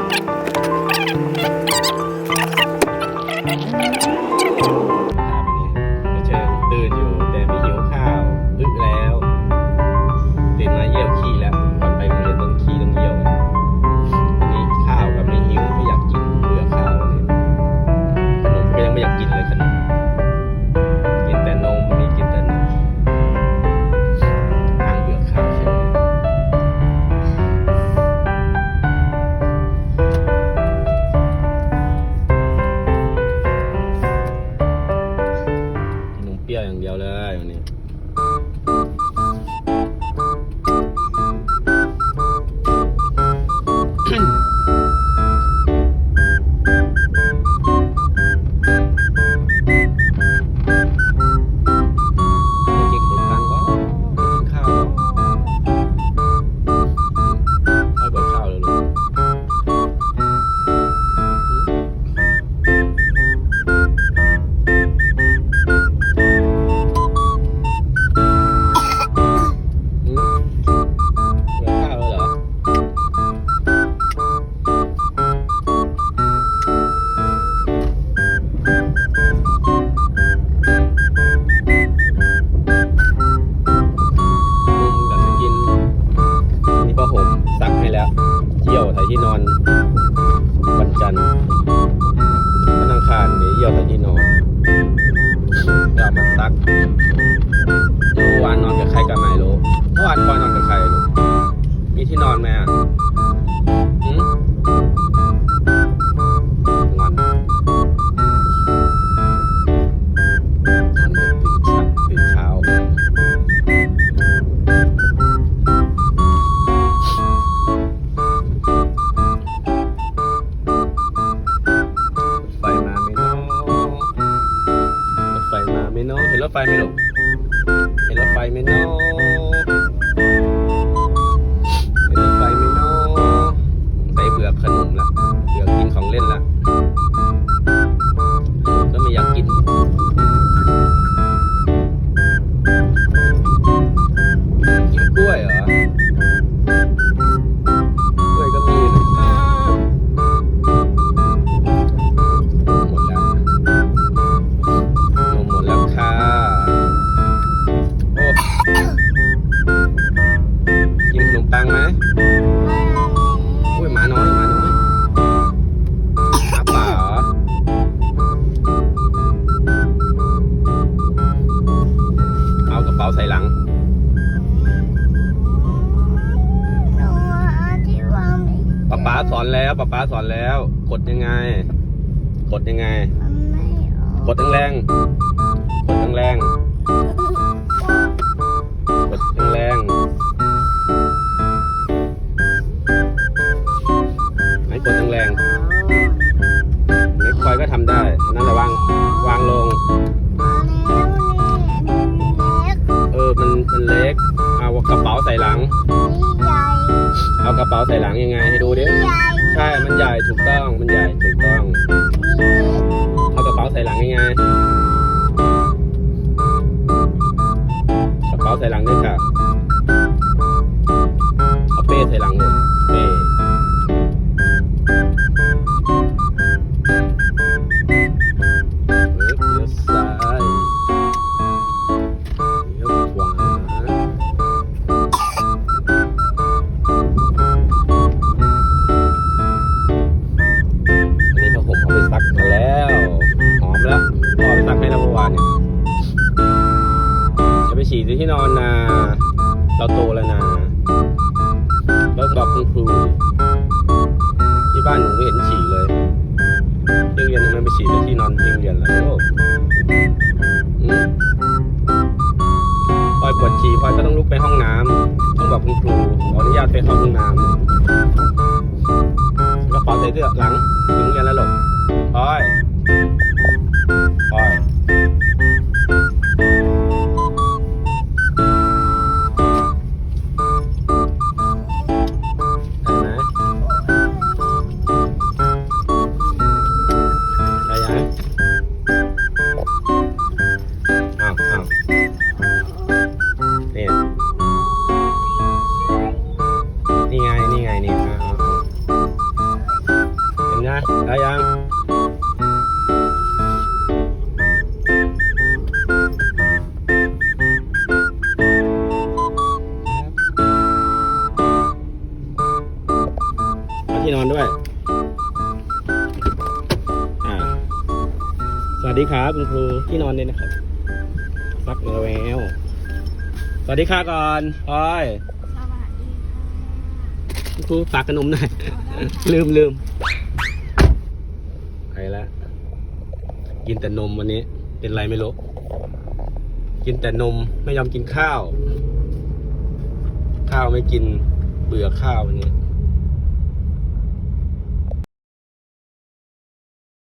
フフフフ。哎兄弟 ที่นอน Mino. Hello, Pamino. Hello, Pamino. ตังไหมอุ้ยหมาน้อยหมาน้อยหมาป่าเอากระเป๋าใส่หลัง ป๊าป๊าสอนแล้วป๊าป๊าสอนแล้ว กดยังไง กดยังไง กดแรงกดแร ระเป๋าใส่หลังยังไงให้ดูดินี่ใหญ่ใช่ มันใหญ่ถูกต้อง มันใหญ่ นอนนะเราโตแล้วนะเริ่มบอกคุณครูที่บ้านหนูไม่เห็นฉี่เลยที่โรงเรียนทำไมไปฉี่ในที่นอนที่โรงเรียนล่ะโอ้อืมพอยปวดฉี่พลอยก็ต้องลุกไปห้องน้ำต้องบอกคุณครูขออนุญาตไปเข้าห้องน้ำกระเป๋าใส่เสื้อหลังถึงเรียนแล้วหลบพลอย ที่นอนด้วยอ่าสวัสดีครับ คุณครูที่นอนเนี่ยนะครับซักแล้วสวัสดีค่ะก่อนพลอยสวัสดีค่ะคุณครูฝากขนมหน่อยลืมลืมไปแล้วกินแต่นมวันนี้ เป็นไรไม่รู้กินแต่นมไม่ยอมกินข้าว ข้าวไม่กินเบื่อข้าววันนี้